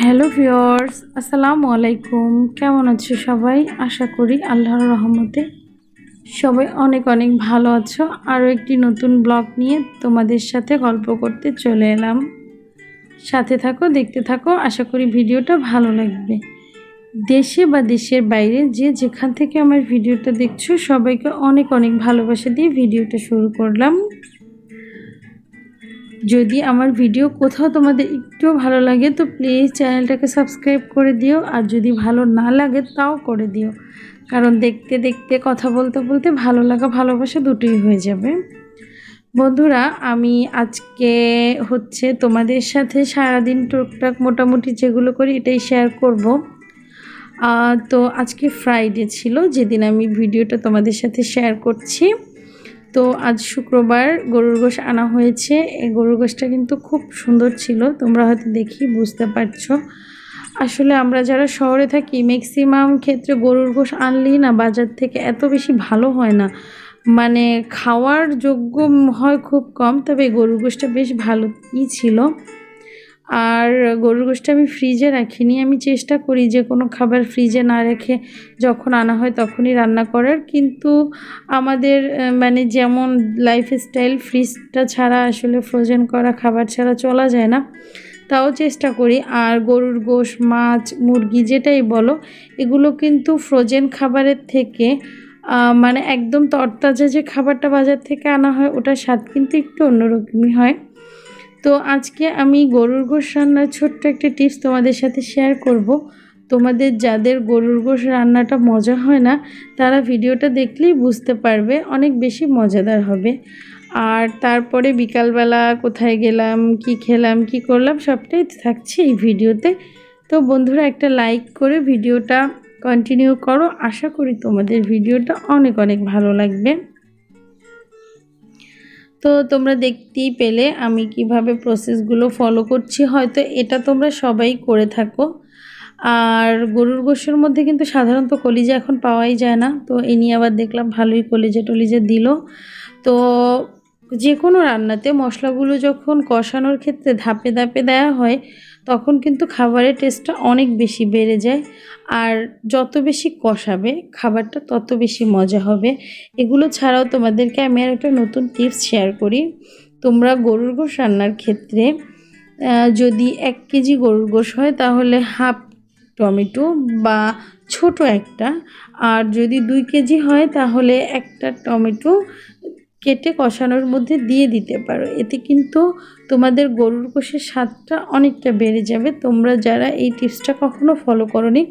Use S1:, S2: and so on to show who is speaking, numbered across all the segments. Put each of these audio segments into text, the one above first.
S1: Hello viewers আসসালামু আলাইকুম কেমন আছো সবাই? আশা করি আল্লাহর রহমতে সবাই অনেক অনেক ভালো আছো। আরও একটি নতুন ব্লগ নিয়ে তোমাদের সাথে গল্প করতে চলে এলাম। সাথে থাকো, দেখতে থাকো। আশা করি ভিডিওটা ভালো লাগবে। দেশে বা দেশের বাইরে যে যেখান থেকে আমার ভিডিওটা দেখছ, সবাইকে অনেক অনেক ভালোবাসা দিয়ে ভিডিওটা শুরু করলাম। যদি আমার ভিডিও কোথাও তোমাদের একটু ভালো লাগে, তো প্লিজ চ্যানেলটাকে সাবস্ক্রাইব করে দিও। আর যদি ভালো না লাগে, তাও করে দিও। কারণ দেখতে দেখতে, কথা বলতে বলতে ভালো লাগা, ভালোবাসা দুটোই হয়ে যাবে। বন্ধুরা, আমি আজকে হচ্ছে তোমাদের সাথে সারাদিন টুকটাক মোটামুটি যেগুলো করি, এটাই শেয়ার করব। তো আজকে ফ্রাইডে ছিল, যেদিন আমি ভিডিওটা তোমাদের সাথে শেয়ার করছি। তো আজ শুক্রবার গরুর গোশ আনা হয়েছে। এই গরুর গোশটা কিন্তু খুব সুন্দর ছিল, তোমরা হয়তো দেখি বুঝতে পারছ। আসলে আমরা যারা শহরে থাকি ম্যাক্সিমাম ক্ষেত্রে গরুর গোশ আনলেই না বাজার থেকে এত বেশি ভালো হয় না। মানে খাওয়ার যোগ্য হয় খুব কম, তবে গরুর গোশটা বেশ ভালোই ছিল। আর গরুর গোষ্ঠটা আমি ফ্রিজে রাখিনি। আমি চেষ্টা করি যে কোনো খাবার ফ্রিজে না রেখে যখন আনা হয় তখনই রান্না করার। কিন্তু আমাদের মানে যেমন লাইফস্টাইল ফ্রিজটা ছাড়া আসলে ফ্রোজেন করা খাবার ছাড়া চলা যায় না, তাও চেষ্টা করি। আর গরুর গোশ, মাছ, মুরগি যেটাই বলো, এগুলো কিন্তু ফ্রোজেন খাবারের থেকে মানে একদম তরতাজা যে খাবারটা বাজার থেকে আনা হয়, ওটার স্বাদ কিন্তু একটু অন্যরকমই হয়। তো আজকে আমি গরুর গোশ রান্নার ছোট্ট একটা টিপস তোমাদের সাথে শেয়ার করব। তোমাদের যাদের গরুর গোশ রান্নাটা মজা হয় না, তারা ভিডিওটা দেখলেই বুঝতে পারবে অনেক বেশি মজাদার হবে। আর তারপরে বিকালবেলা কোথায় গেলাম, কি খেলাম, কি করলাম, সবটাই থাকছে এই ভিডিওতে। তো বন্ধুরা, একটা লাইক করে ভিডিওটা কন্টিনিউ করো। আশা করি তোমাদের ভিডিওটা অনেক অনেক ভালো লাগবে। তো তোমরা দেখতেই পেলে আমি কীভাবে প্রসেসগুলো ফলো করছি। হয়তো এটা তোমরা সবাই করে থাকো। আর গরুর গোশের মধ্যে কিন্তু সাধারণত কলিজা এখন পাওয়াই যায় না। তো এ নিয়ে আবার দেখলাম ভালোই কলিজা টলিজা দিল। তো যে কোনো রান্নাতে মশলাগুলো যখন কষানোর ক্ষেত্রে ধাপে ধাপে দেওয়া হয়, তখন কিন্তু খাবারের টেস্টটা অনেক বেশি বেড়ে যায়। আর যত বেশি কষাবে, খাবারটা তত বেশি মজা হবে। এগুলো ছাড়াও তোমাদেরকে আমি আর একটা নতুন টিপস শেয়ার করি। তোমরা গরুর গোশ রান্নার ক্ষেত্রে যদি এক কেজি গরুর গোশ হয়, তাহলে হাফ টমেটো বা ছোট একটা। আর যদি দুই কেজি হয়, তাহলে একটা টমেটো কেটে কষানোর মধ্যে দিয়ে দিতে পারো। এতে কিন্তু তোমাদের গরুর কোষের স্বাদটা অনেকটা বেড়ে যাবে। তোমরা যারা এই টিপসটা কখনো ফলো করনি,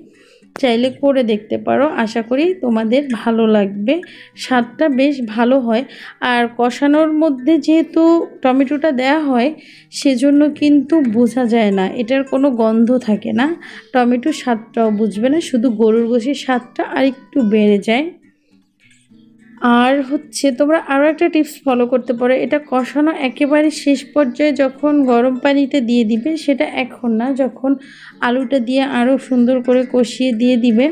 S1: চাইলে করে দেখতে পারো। আশা করি তোমাদের ভালো লাগবে। স্বাদটা বেশ ভালো হয়। আর কষানোর মধ্যে যেহেতু টমেটোটা দেয়া হয়, সেজন্য কিন্তু বোঝা যায় না। এটার কোনো গন্ধ থাকে না। টমেটোর স্বাদটাও বুঝবে না। শুধু গরুর গোষের স্বাদটা আরেকটু বেড়ে যায়। আর হচ্ছে তোমরা আরও একটা টিপস ফলো করতে পারো। এটা কষানো একেবারে শেষ পর্যায়ে যখন গরম পানিতে দিয়ে দিবে, সেটা এখন না, যখন আলুটা দিয়ে আরও সুন্দর করে কষিয়ে দিয়ে দিবে।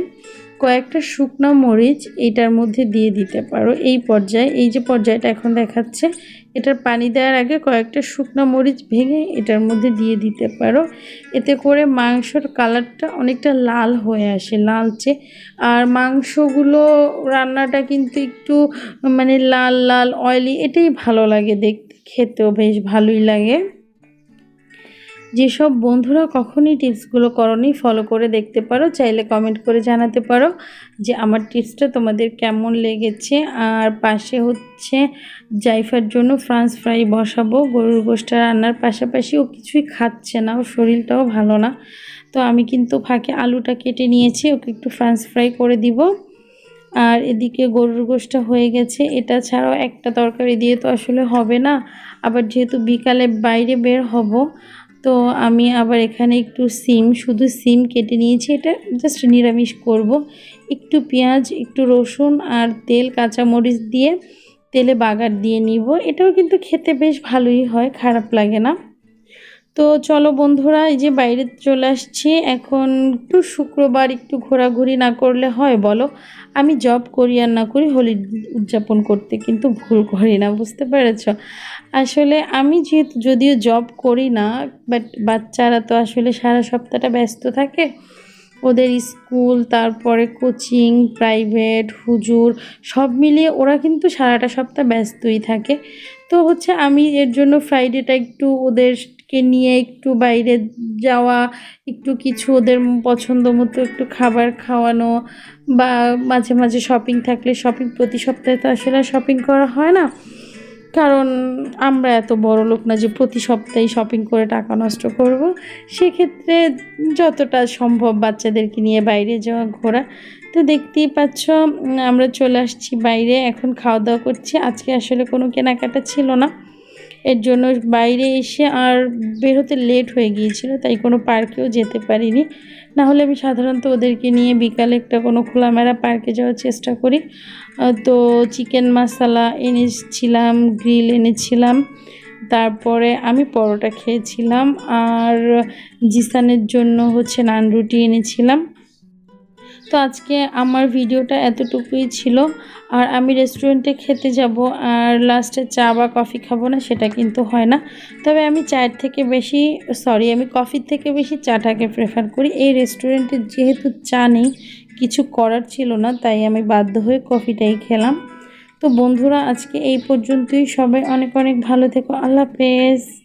S1: কয়েকটা শুকনো মরিচ এইটার মধ্যে দিয়ে দিতে পারো। এই পর্যায়ে, এই যে পর্যায়টা এখন দেখাচ্ছে, এটার পানি দেওয়ার আগে কয়েকটা শুকনো মরিচ ভেঙে এটার মধ্যে দিয়ে দিতে পারো। এতে করে মাংসর কালারটা অনেকটা লাল হয়ে আসে, লালচে। আর মাংসগুলো, রান্নাটা কিন্তু একটু মানে লাল লাল অয়েলি এটাই ভালো লাগে দেখতে। খেতেও বেশ ভালোই লাগে। যেসব বন্ধুরা কখনই টিপসগুলো করনি ফলো করে দেখতে পারো, চাইলে কমেন্ট করে জানাতে পারো যে আমার টিপসটা তোমাদের কেমন লেগেছে। আর পাশে হচ্ছে জাইফার জন্য ফ্রান্স ফ্রাই বসাবো। গরুর গোষ্ঠটা রান্নার পাশাপাশি ও কিছুই খাচ্ছে না, ওর শরীরটাও ভালো না। তো আমি কিন্তু ফাঁকে আলুটা কেটে নিয়েছি, ওকে একটু ফ্রান্স ফ্রাই করে দিব। আর এদিকে গরুর গোষ্ঠটা হয়ে গেছে, এটা ছাড়াও একটা তরকারি দিয়ে তো আসলে হবে না। আবার যেহেতু বিকালে বাইরে বের হব তো আমি আবার এখানে একটু সিম, শুধু সিম কেটে নিয়েছি। এটা জাস্ট নিরামিষ করব। একটু পেঁয়াজ, একটু রসুন আর তেল, কাঁচামরিচ দিয়ে তেলে বাগার দিয়ে নিব। এটাও কিন্তু খেতে বেশ ভালোই হয়, খারাপ লাগে না। তো চলো বন্ধুরা, এই যে বাইরে চলে আসছি। এখন একটু শুক্রবার, একটু ঘোরাঘুরি না করলে হয় বলো? আমি জব করি আর না করি, হোলি উদযাপন করতে কিন্তু ভুল করি না, বুঝতে পেরেছ? আসলে আমি যেহেতু যদিও জব করি না বাট বাচ্চারা তো আসলে সারা সপ্তাহটা ব্যস্ত থাকে। ওদের স্কুল, তারপরে কোচিং, প্রাইভেট, হুজুর, সব মিলিয়ে ওরা কিন্তু সারাটা সপ্তাহ ব্যস্তই থাকে। তো হচ্ছে আমি এর জন্য ফ্রাইডেটা একটু ওদেরকে নিয়ে একটু বাইরে যাওয়া, একটু কিছু ওদের পছন্দ মতো একটু খাবার খাওয়ানো বা মাঝে মাঝে শপিং থাকলে শপিং প্রতি সপ্তাহে তো আসলে শপিং করা হয় না। কারণ আমরা এত বড় লোক না যে প্রতি সপ্তাহে শপিং করে টাকা নষ্ট করব। সেক্ষেত্রে যতটা সম্ভব বাচ্চাদেরকে নিয়ে বাইরে যাওয়া, ঘোরা। তো দেখতেই পাচ্ছ, আমরা চলে আসছি বাইরে, এখন খাওয়া দাওয়া করছি। আজকে আসলে কোনো কেনাকাটা ছিল না। এর জন্য বাইরে এসে আর বের হতে লেট হয়ে গিয়েছিল, তাই কোনো পার্কেও যেতে পারিনি। না হলে আমি সাধারণত ওদেরকে নিয়ে বিকালে একটা কোনো খোলামেলা পার্কে যাওয়ার চেষ্টা করি। তো চিকেন মশলা এনেছিলাম গ্রিল এনেছিলাম, তারপরে আমি পরোটা খেয়েছিলাম, আর জিসানের জন্য হচ্ছে নান রুটি এনেছিলাম। তো আজকে আমার ভিডিওটা এতটুকুই ছিল। আর আমি রেস্টুরেন্টে খেতে যাব আর লাস্টে চা বা কফি খাব না, সেটা কিন্তু হয় না। তবে আমি চায়ের থেকে বেশি সরি আমি কফির থেকে বেশি চাটাকে প্রেফার করি। এই রেস্টুরেন্টে যেহেতু চা নেই, কিছু করার ছিল না, তাই আমি বাধ্য হয়ে কফিটাই খেলাম। তো বন্ধুরা, আজকে এই পর্যন্তই। সবাই অনেক অনেক ভালো থেকো। আল্লাহ হাফেজ।